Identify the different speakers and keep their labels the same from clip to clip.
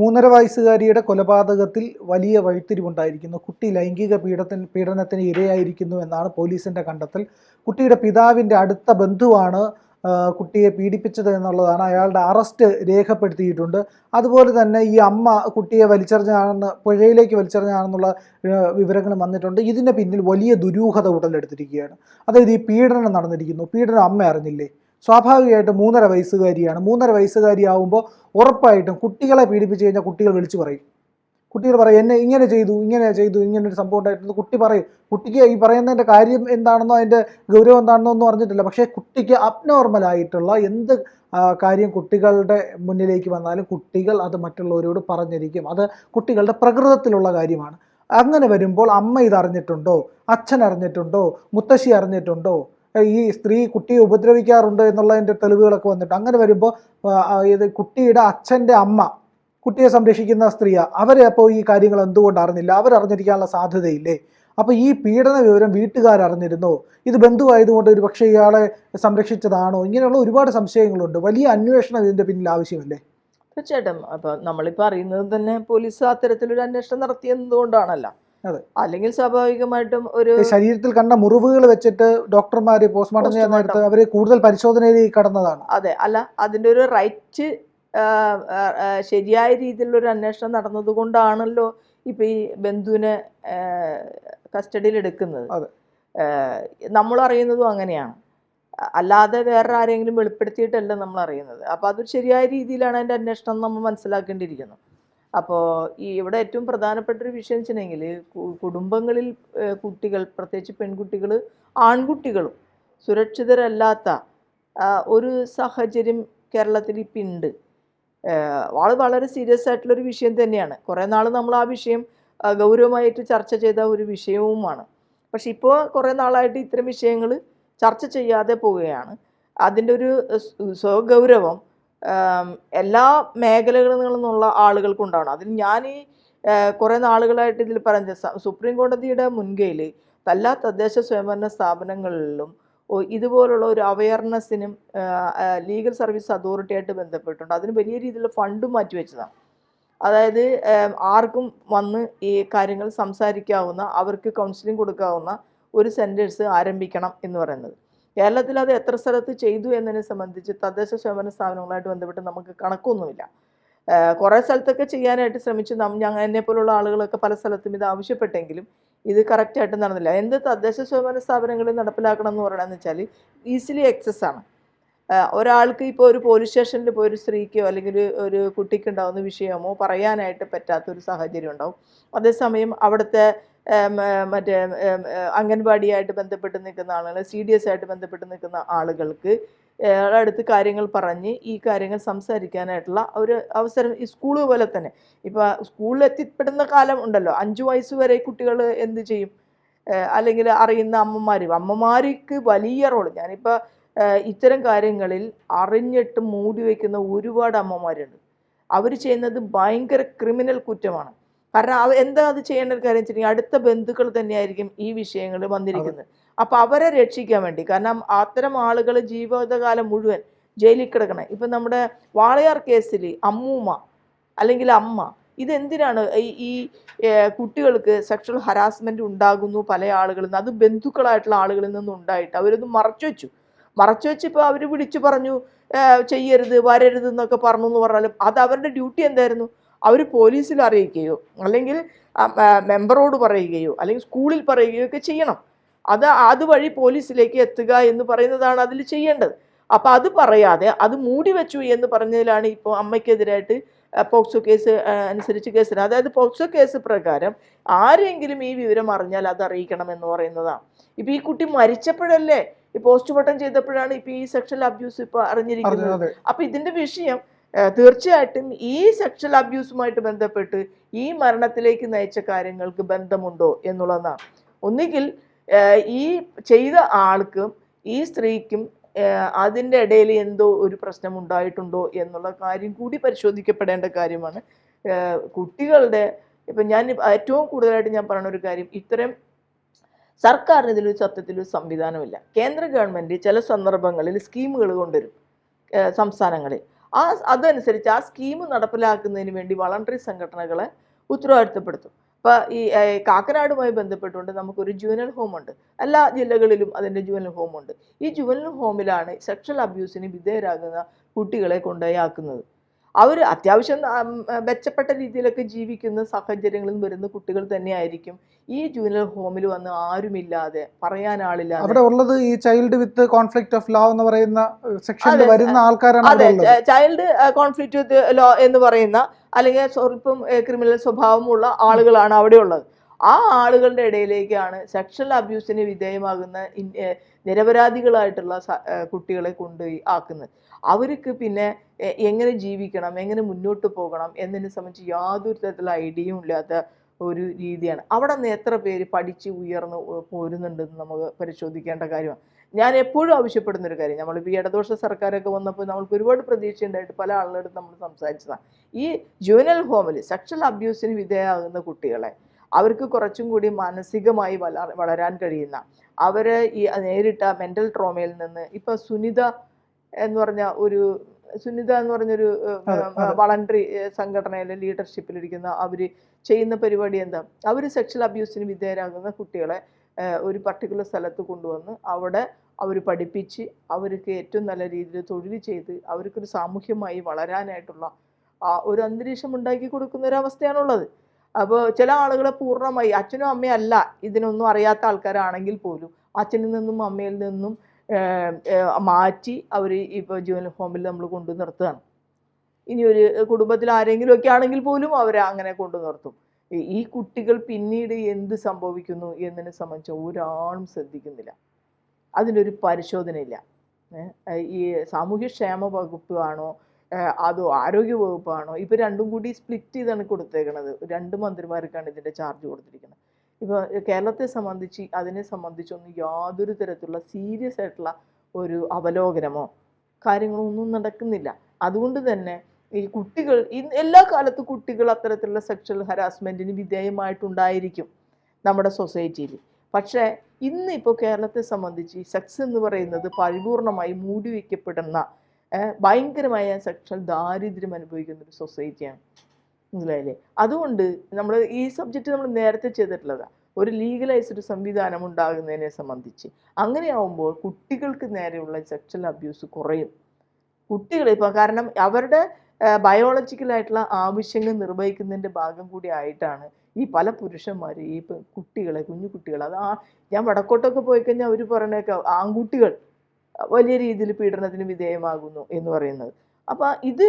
Speaker 1: മൂന്നര വയസ്സുകാരിയുടെ കൊലപാതകത്തിൽ വലിയ വഴിത്തിരിവുണ്ടായിരിക്കുന്നു. കുട്ടി ലൈംഗിക പീഡത്തിന് പീഡനത്തിന് ഇരയായിരിക്കുന്നു എന്നാണ് പോലീസിന്റെ കണ്ടെത്തൽ. കുട്ടിയുടെ പിതാവിന്റെ അടുത്ത ബന്ധുവാണ് കുട്ടിയെ പീഡിപ്പിച്ചത് എന്നുള്ളതാണ് അയാളുടെ അറസ്റ്റ് രേഖപ്പെടുത്തിയിട്ടുണ്ട്. അതുപോലെ തന്നെ ഈ അമ്മ കുട്ടിയെ വലിച്ചെറിഞ്ഞാണെന്ന് പുഴയിലേക്ക് വലിച്ചെറിഞ്ഞാണെന്നുള്ള വിവരങ്ങൾ വന്നിട്ടുണ്ട്. ഇതിന്റെ പിന്നിൽ വലിയ ദുരൂഹത ഉടലെടുത്തിരിക്കുകയാണ്. അതായത് ഈ പീഡനം നടന്നിരിക്കുന്നു. പീഡനം അമ്മ അറിഞ്ഞില്ലേ? സ്വാഭാവികമായിട്ടും മൂന്നര വയസ്സുകാരിയാണ്. മൂന്നര വയസ്സുകാരിയാവുമ്പോൾ ഉറപ്പായിട്ടും കുട്ടികളെ പീഡിപ്പിച്ച് കഴിഞ്ഞാൽ കുട്ടികൾ വിളിച്ചു പറയും. കുട്ടികൾ പറയും എന്നെ ഇങ്ങനെ ചെയ്തു ഇങ്ങനെ ചെയ്തു ഇങ്ങനെ ഒരു സംഭവം ഉണ്ടായിട്ടുണ്ട്. കുട്ടി പറയും കുട്ടിക്ക് ഈ പറയുന്നതിന്റെ കാര്യം എന്താണെന്നോ അതിന്റെ ഗൗരവം എന്താണെന്നോ ഒന്നും അറിഞ്ഞിട്ടില്ല. പക്ഷേ കുട്ടിക്ക് അബ്നോർമലായിട്ടുള്ള എന്ത് കാര്യം കുട്ടികളുടെ മുന്നിലേക്ക് വന്നാലും കുട്ടികൾ അത് മറ്റുള്ളവരോട് പറഞ്ഞിരിക്കും. അത് കുട്ടികളുടെ പ്രകൃതത്തിലുള്ള കാര്യമാണ്. അങ്ങനെ വരുമ്പോൾ അമ്മ ഇത് അറിഞ്ഞിട്ടുണ്ടോ അച്ഛൻ അറിഞ്ഞിട്ടുണ്ടോ? മുത്തശ്ശി അറിഞ്ഞിട്ടുണ്ടോ? ഈ സ്ത്രീ കുട്ടിയെ ഉപദ്രവിക്കാറുണ്ട് എന്നുള്ളതിന്റെ തെളിവുകളൊക്കെ വന്നിട്ട് അങ്ങനെ വരുമ്പോൾ ഇത് കുട്ടിയുടെ അച്ഛന്റെ അമ്മ കുട്ടിയെ സംരക്ഷിക്കുന്ന സ്ത്രീയാണ് അവരെ അപ്പോൾ ഈ കാര്യങ്ങൾ എന്തുകൊണ്ട് അറിഞ്ഞില്ല? അവരറിഞ്ഞിരിക്കാനുള്ള സാധ്യതയില്ലേ? അപ്പോൾ ഈ പീഡന വിവരം വീട്ടുകാർ അറിഞ്ഞിരുന്നോ ഇത് ബന്ധുവായതുകൊണ്ട് ഒരു പക്ഷേ ഇയാളെ സംരക്ഷിച്ചതാണോ? ഇങ്ങനെയുള്ള ഒരുപാട് സംശയങ്ങളുണ്ട്. വലിയ അന്വേഷണം ഇതിന്റെ പിന്നിൽ ആവശ്യമല്ലേ?
Speaker 2: തീർച്ചയായിട്ടും. അപ്പോൾ നമ്മളിപ്പോൾ അറിയുന്നത് തന്നെ പോലീസ് അത്തരത്തിലൊരു അന്വേഷണം നടത്തിയതുകൊണ്ടാണല്ലോ
Speaker 1: അതെ.
Speaker 2: അല്ലെങ്കിൽ സ്വാഭാവികമായിട്ടും ഒരു
Speaker 1: ശരീരത്തിൽ കണ്ട മുറിവുകൾ വെച്ചിട്ട് ഡോക്ടർമാർ പോസ്റ്റ്മോർട്ടം ചെയ്യാൻ നേരത്ത്. അവർ കൂടുതൽ പരിശോധനയിലേക്ക് കടന്നതാണ്.
Speaker 2: അതെ അല്ല അതിന്റെ ഒരു റൈറ്റ് ശരിയായ രീതിയിലുള്ള ഒരു അന്വേഷണം നടന്നതുകൊണ്ടാണല്ലോ ഇപ്പൊ ഈ ബന്ധുവിനെ കസ്റ്റഡിയിൽ എടുക്കുന്നത്.
Speaker 1: അതെ.
Speaker 2: നമ്മൾ അറിയുന്നതും അങ്ങനെയാണ്. അല്ലാതെ വേറെ ആരെങ്കിലും വെളിപ്പെടുത്തിയിട്ടല്ല നമ്മൾ അറിയുന്നത്. അപ്പോൾ അതൊരു ശരിയായ രീതിയിലാണ് അതിന്റെ അന്വേഷണം നമ്മൾ മനസ്സിലാക്കേണ്ടിയിരിക്കുന്നത്. അപ്പോൾ ഈ ഇവിടെ ഏറ്റവും പ്രധാനപ്പെട്ട ഒരു വിഷയം വെച്ചിട്ടുണ്ടെങ്കിൽ കുടുംബങ്ങളിൽ കുട്ടികൾ പ്രത്യേകിച്ച് പെൺകുട്ടികൾ ആൺകുട്ടികളും സുരക്ഷിതരല്ലാത്ത ഒരു സാഹചര്യം കേരളത്തിൽ ഇപ്പം ഉണ്ട് വളരെ വളരെ സീരിയസ് ആയിട്ടുള്ളൊരു വിഷയം തന്നെയാണ്. കുറേ നാൾ നമ്മൾ ആ വിഷയം ഗൗരവമായിട്ട് ചർച്ച ചെയ്ത ഒരു വിഷയവുമാണ്. പക്ഷെ ഇപ്പോൾ കുറേ നാളായിട്ട് ഇത്തരം വിഷയങ്ങൾ ചർച്ച ചെയ്യാതെ പോവുകയാണ്. അതിന്റെ ഒരു സ്വഗൗരവം എല്ലാ മേഖലകളിൽ നിന്നുള്ള ആളുകൾക്കുണ്ടാവണം. അതിന് ഞാൻ ഈ കുറേ നാളുകളായിട്ട് ഇതിൽ പറഞ്ഞ സുപ്രീം കോടതിയുടെ മുൻകൈയിൽ എല്ലാ തദ്ദേശ സ്വയംഭരണ സ്ഥാപനങ്ങളിലും ഇതുപോലുള്ള ഒരു അവയർനെസ്സിനും ലീഗൽ സർവീസ് അതോറിറ്റിയായിട്ട് ബന്ധപ്പെട്ടുണ്ട് അതിന് വലിയ രീതിയിലുള്ള ഫണ്ടും മാറ്റിവെച്ചതാണ് അതായത് ആർക്കും വന്ന് ഈ കാര്യങ്ങൾ സംസാരിക്കാവുന്ന അവർക്ക് കൗൺസിലിംഗ് കൊടുക്കാവുന്ന ഒരു സെന്റേഴ്സ് ആരംഭിക്കണം എന്ന് പറയുന്നത്. കേരളത്തിൽ അത് എത്ര സ്ഥലത്ത് ചെയ്തു എന്നതിനെ സംബന്ധിച്ച് തദ്ദേശ സ്വയംഭരണ സ്ഥാപനങ്ങളുമായിട്ട് ബന്ധപ്പെട്ട് നമുക്ക് കണക്കൊന്നുമില്ല. കുറേ സ്ഥലത്തൊക്കെ ചെയ്യാനായിട്ട് ശ്രമിച്ചു. ഞങ്ങൾ എന്നെ പോലുള്ള ആളുകളൊക്കെ പല സ്ഥലത്തും ഇത് ആവശ്യപ്പെട്ടെങ്കിലും ഇത് കറക്റ്റായിട്ട് നടന്നില്ല. എന്ത് തദ്ദേശ സ്വയംഭരണ സ്ഥാപനങ്ങളിൽ നടപ്പിലാക്കണം എന്ന് പറയണമെന്ന് വെച്ചാൽ ഈസിലി എക്സസ് ആണ്. ഒരാൾക്ക് ഇപ്പോൾ ഒരു പോലീസ് സ്റ്റേഷനിൽ പോയി ഒരു സ്ത്രീക്കോ അല്ലെങ്കിൽ ഒരു ഒരു കുട്ടിക്ക് ഉണ്ടാകുന്ന വിഷയമോ പറയാനായിട്ട് പറ്റാത്ത ഒരു സാഹചര്യം ഉണ്ടാവും. അതേസമയം അവിടുത്തെ മറ്റേ അംഗൻവാടിയായിട്ട് ബന്ധപ്പെട്ട് നിൽക്കുന്ന ആളുകൾ സി ഡി എസ് ആയിട്ട് ബന്ധപ്പെട്ട് നിൽക്കുന്ന ആളുകൾക്ക് അടുത്ത് കാര്യങ്ങൾ പറഞ്ഞ് ഈ കാര്യങ്ങൾ സംസാരിക്കാനായിട്ടുള്ള ഒരു അവസരം ഈ സ്കൂൾ പോലെ തന്നെ. ഇപ്പോൾ സ്കൂളിൽ എത്തിപ്പെടുന്ന കാലം ഉണ്ടല്ലോ. അഞ്ചു വയസ്സ് വരെ കുട്ടികൾ എന്ത് ചെയ്യും? അല്ലെങ്കിൽ അറിയുന്ന അമ്മമാർ അമ്മമാർക്ക് വലിയ റോൾ ഞാനിപ്പോൾ ഇത്തരം കാര്യങ്ങളിൽ അറിഞ്ഞിട്ട് മൂടി വയ്ക്കുന്ന ഒരുപാട് അമ്മമാരുണ്ട്. അവർ ചെയ്യുന്നത് ഭയങ്കര ക്രിമിനൽ കുറ്റമാണ്. കാരണം അവ എന്താ അത് ചെയ്യേണ്ട ഒരു കാര്യം വെച്ചിട്ടുണ്ടെങ്കിൽ അടുത്ത ബന്ധുക്കൾ തന്നെയായിരിക്കും ഈ വിഷയങ്ങൾ വന്നിരിക്കുന്നത്. അപ്പോൾ അവരെ രക്ഷിക്കാൻ വേണ്ടി. കാരണം അത്തരം ആളുകൾ ജീവിതകാലം മുഴുവൻ ജയിലിൽ കിടക്കണം. ഇപ്പം നമ്മുടെ വാളയാർ കേസിൽ അമ്മൂമ്മ അല്ലെങ്കിൽ അമ്മ ഇതെന്തിനാണ് ഈ ഈ കുട്ടികൾക്ക് സെക്ഷൽ ഹരാസ്മെന്റ് ഉണ്ടാകുന്നു പല ആളുകളിൽ നിന്ന്? അത് ബന്ധുക്കളായിട്ടുള്ള ആളുകളിൽ നിന്നും ഉണ്ടായിട്ട് അവരത് മറച്ചു വെച്ചു. മറച്ചു വെച്ചിപ്പോൾ അവർ വിളിച്ചു പറഞ്ഞു ചെയ്യരുത് വരരുത് എന്നൊക്കെ പറഞ്ഞു എന്ന് പറഞ്ഞാലും അത് അവരുടെ ഡ്യൂട്ടി എന്തായിരുന്നു? അവർ പോലീസിൽ അറിയിക്കുകയോ അല്ലെങ്കിൽ മെമ്പറോട് പറയുകയോ അല്ലെങ്കിൽ സ്കൂളിൽ പറയുകയോ ഒക്കെ ചെയ്യണം. അത് അതുവഴി പോലീസിലേക്ക് എത്തുക എന്ന് പറയുന്നതാണ് അതിൽ ചെയ്യേണ്ടത്. അപ്പം അത് പറയാതെ അത് മൂടി വെച്ചു എന്ന് പറഞ്ഞതിലാണ് ഇപ്പോൾ അമ്മയ്ക്കെതിരായിട്ട് പോക്സോ കേസ് അനുസരിച്ച് കേസിന് അതായത് പോക്സോ കേസ് പ്രകാരം ആരെങ്കിലും ഈ വിവരം അറിഞ്ഞാൽ അത് അറിയിക്കണം എന്ന് പറയുന്നതാണ്. ഇപ്പം ഈ കുട്ടി മരിച്ചപ്പോഴല്ലേ ഈ പോസ്റ്റ്മോർട്ടം ചെയ്തപ്പോഴാണ് ഇപ്പം ഈ സെക്ഷൽ അബ്യൂസ് ഇപ്പോൾ അറിഞ്ഞിരിക്കുന്നത്. അപ്പൊ ഇതിന്റെ വിഷയം തീർച്ചയായിട്ടും ഈ സെക്ഷൽ അബ്യൂസുമായിട്ട് ബന്ധപ്പെട്ട് ഈ മരണത്തിലേക്ക് നയിച്ച കാര്യങ്ങൾക്ക് ബന്ധമുണ്ടോ എന്നുള്ളതാണ്. ഒന്നുകിൽ ഈ ചെയ്ത ആൾക്കും ഈ സ്ത്രീക്കും അതിന്റെ ഇടയിൽ എന്തോ ഒരു പ്രശ്നം ഉണ്ടായിട്ടുണ്ടോ എന്നുള്ള കാര്യം കൂടി പരിശോധിക്കപ്പെടേണ്ട കാര്യമാണ്. കുട്ടികളുടെ ഇപ്പം ഞാൻ ഏറ്റവും കൂടുതലായിട്ട് ഞാൻ പറയുന്ന ഒരു കാര്യം ഇത്തരം സർക്കാരിന് ഇതിലൊരു സത്യത്തിലൊരു സംവിധാനമില്ല. കേന്ദ്ര ഗവൺമെന്റ് ചില സന്ദർഭങ്ങളിൽ സ്കീമുകൾ കൊണ്ടുവരും സംസ്ഥാനങ്ങളിൽ. ആ അതനുസരിച്ച് ആ സ്കീം നടപ്പിലാക്കുന്നതിന് വേണ്ടി വളണ്ടറി സംഘടനകളെ ഉത്തരവാദിത്തപ്പെടുത്തും. ഇപ്പൊ ഈ കാക്കനാടുമായി ബന്ധപ്പെട്ടുകൊണ്ട് നമുക്കൊരു ജുവനൽ ഹോം ഉണ്ട്. എല്ലാ ജില്ലകളിലും അതിന്റെ ജുവനൽ ഹോം ഉണ്ട്. ഈ ജുവനൽ ഹോമിലാണ് സെക്ഷൽ അബ്യൂസിന് വിധേയരാകുന്ന കുട്ടികളെ കൊണ്ടുപോയി ആക്കുന്നത് അവർ അത്യാവശ്യം മെച്ചപ്പെട്ട രീതിയിലൊക്കെ ജീവിക്കുന്ന സാഹചര്യങ്ങളിൽ വരുന്ന കുട്ടികൾ തന്നെയായിരിക്കും ഈ ജൂനിയർ ഹോമിൽ വന്ന് ആരുമില്ലാതെ പറയാൻ ആളില്ലാതെ
Speaker 1: അവിടെ ഉള്ളത് ഈ child with conflict of law എന്ന് പറയുന്ന സെക്ഷനിൽ വരുന്ന ആൾക്കാരാണ്
Speaker 2: അതെ ചൈൽഡ് കോൺഫ്ലിക്റ്റ് വിത്ത് ലോ എന്ന് പറയുന്ന അല്ലെങ്കിൽ സ്വല്പം ക്രിമിനൽ സ്വഭാവമുള്ള ആളുകളാണ് അവിടെ ഉള്ളത് ആ ആളുകളുടെ ഇടയിലേക്കാണ് സെക്ഷൽ അബ്യൂസിന് വിധേയമാകുന്ന നിരപരാധികളായിട്ടുള്ള കുട്ടികളെ കൊണ്ടുപോയി ആക്കുന്നത്. അവർക്ക് പിന്നെ എങ്ങനെ ജീവിക്കണം എങ്ങനെ മുന്നോട്ട് പോകണം എന്നതിനെ സംബന്ധിച്ച് യാതൊരു തരത്തിലുള്ള ഐഡിയയും ഇല്ലാത്ത ഒരു രീതിയാണ്. അവിടെ നിന്ന് എത്ര പേര് പഠിച്ച് ഉയർന്ന് പോരുന്നുണ്ടെന്ന് നമുക്ക് പരിശോധിക്കേണ്ട കാര്യമാണ്. ഞാൻ എപ്പോഴും ആവശ്യപ്പെടുന്ന ഒരു കാര്യം നമ്മളിപ്പോൾ ഈ ഇടതുപക്ഷ സർക്കാരൊക്കെ വന്നപ്പോൾ നമ്മൾക്ക് ഒരുപാട് പ്രതീക്ഷയുണ്ടായിട്ട് പല ആളുകളടുത്ത് നമ്മൾ സംസാരിച്ചതാണ്. ഈ ജുവനൽ ഹോമിൽ സെക്ഷൽ അബ്യൂസിന് വിധേയമാകുന്ന കുട്ടികളെ അവർക്ക് കുറച്ചും കൂടി മാനസികമായി വള വളരാൻ കഴിയുന്ന അവരെ ഈ നേരിട്ട മെന്റൽ ട്രോമയിൽ നിന്ന് ഇപ്പം സുനിത എന്ന് പറഞ്ഞ ഒരു സുനിത എന്ന് പറഞ്ഞൊരു. വളണ്ടറി സംഘടനയിലെ ലീഡർഷിപ്പിലിരിക്കുന്ന അവർ ചെയ്യുന്ന പരിപാടി എന്താ അവർ സെക്ഷൽ അബ്യൂസിന് വിധേയരാകുന്ന കുട്ടികളെ ഒരു പർട്ടിക്കുലർ സ്ഥലത്ത് കൊണ്ടുവന്ന് അവിടെ അവർ പഠിപ്പിച്ച് അവർക്ക് ഏറ്റവും നല്ല രീതിയിൽ തൊഴിൽ ചെയ്ത് അവർക്കൊരു സാമൂഹ്യമായി വളരാനായിട്ടുള്ള ആ ഒരു അന്തരീക്ഷം ഉണ്ടാക്കി കൊടുക്കുന്ന ഒരു അവസ്ഥയാണുള്ളത് അപ്പോൾ ചില ആളുകളെ പൂർണമായി അച്ഛനും അമ്മയും അല്ല ഇതിനൊന്നും അറിയാത്ത ആൾക്കാരാണെങ്കിൽ പോലും അച്ഛനിൽ നിന്നും അമ്മയിൽ നിന്നും മാറ്റി അവർ ഇപ്പോൾ ജീവൻ ഹോമിൽ നമ്മൾ കൊണ്ടു നിർത്തുകയാണ്. ഇനി ഒരു കുടുംബത്തിൽ ആരെങ്കിലും ഒക്കെ ആണെങ്കിൽ പോലും അവരെ അങ്ങനെ കൊണ്ടു നിർത്തും. ഈ- കുട്ടികൾ പിന്നീട് എന്ത് സംഭവിക്കുന്നു എന്നതിനെ സംബന്ധിച്ച് ഒരാളും ശ്രദ്ധിക്കുന്നില്ല. അതിനൊരു പരിശോധനയില്ല. ഈ സാമൂഹ്യക്ഷേമ വകുപ്പ് ആണോ അതോ ആരോഗ്യ വകുപ്പാണോ ഇപ്പൊ രണ്ടും കൂടി സ്പ്ലിറ്റ് ചെയ്താണ് കൊടുത്തേക്കുന്നത് രണ്ട് മന്ത്രിമാർക്കാണ് ഇതിന്റെ ചാർജ് കൊടുത്തിരിക്കുന്നത്. ഇപ്പൊ കേരളത്തെ സംബന്ധിച്ച് അതിനെ സംബന്ധിച്ചൊന്നും യാതൊരു തരത്തിലുള്ള സീരിയസ് ആയിട്ടുള്ള ഒരു അവലോകനമോ കാര്യങ്ങളോ ഒന്നും നടക്കുന്നില്ല. അതുകൊണ്ട് തന്നെ ഈ കുട്ടികൾ എല്ലാ കാലത്തും കുട്ടികൾ അത്തരത്തിലുള്ള സെക്ഷൽ ഹരാസ്മെന്റിന് വിധേയമായിട്ടുണ്ടായിരിക്കും നമ്മുടെ സൊസൈറ്റിയിൽ പക്ഷേ ഇന്ന് ഇപ്പോൾ കേരളത്തെ സംബന്ധിച്ച് സെക്സ് എന്ന് പറയുന്നത് പരിപൂർണമായി മൂടിവെക്കപ്പെടുന്ന ഭയങ്കരമായ സെക്ഷൽ ദാരിദ്ര്യം അനുഭവിക്കുന്ന ഒരു സൊസൈറ്റിയാണ് മനസ്സിലായില്ലേ? അതുകൊണ്ട് നമ്മൾ ഈ സബ്ജക്റ്റ് നമ്മൾ നേരത്തെ ചെയ്തിട്ടുള്ളതാണ് ഒരു ലീഗലൈസ്ഡ് സംവിധാനം ഉണ്ടാകുന്നതിനെ സംബന്ധിച്ച്. അങ്ങനെയാവുമ്പോൾ കുട്ടികൾക്ക് നേരെയുള്ള സെക്ഷൽ അബ്യൂസ് കുറയും. കുട്ടികൾ ഇപ്പോൾ കാരണം അവരുടെ ബയോളജിക്കലായിട്ടുള്ള ആവശ്യങ്ങൾ നിർവഹിക്കുന്നതിന്റെ ഭാഗം കൂടി ആയിട്ടാണ് ഈ പല പുരുഷന്മാരും ഈ കുട്ടികളെ കുഞ്ഞു കുട്ടികൾ അത് ആ ഞാൻ വടക്കോട്ടൊക്കെ പോയി കഴിഞ്ഞാൽ അവർ പറയണേക്ക ആൺകുട്ടികൾ വലിയ രീതിയിൽ പീഡനത്തിന് വിധേയമാകുന്നു എന്ന് പറയുന്നത്. അപ്പം ഇത്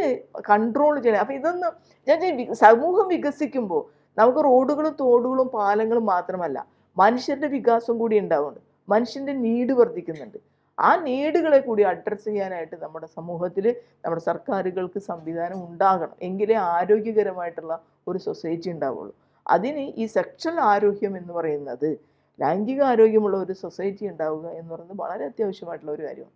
Speaker 2: കൺട്രോൾ ചെയ്യണം അപ്പോൾ ഇതൊന്ന് ഞാൻ സമൂഹം വികസിക്കുമ്പോൾ നമുക്ക് റോഡുകളും തോടുകളും പാലങ്ങളും മാത്രമല്ല മനുഷ്യരുടെ വികാസം കൂടി ഉണ്ടാവുന്നുണ്ട്. മനുഷ്യന്റെ നീഡ് വർദ്ധിക്കുന്നുണ്ട്. ആ നീഡുകളെ കൂടി അഡ്രസ്സ് ചെയ്യാനായിട്ട് നമ്മുടെ സമൂഹത്തിൽ നമ്മുടെ സർക്കാരുകൾക്ക് സംവിധാനം ഉണ്ടാകണം. എങ്കിലേ ആരോഗ്യകരമായിട്ടുള്ള ഒരു സൊസൈറ്റി ഉണ്ടാവുള്ളൂ. അതിന് ഈ സെക്ഷൽ ആരോഗ്യം എന്ന് പറയുന്നത് ലൈംഗിക ആരോഗ്യമുള്ള ഒരു സൊസൈറ്റി ഉണ്ടാവുക എന്ന് പറയുന്നത് വളരെ അത്യാവശ്യമായിട്ടുള്ള ഒരു കാര്യമാണ്.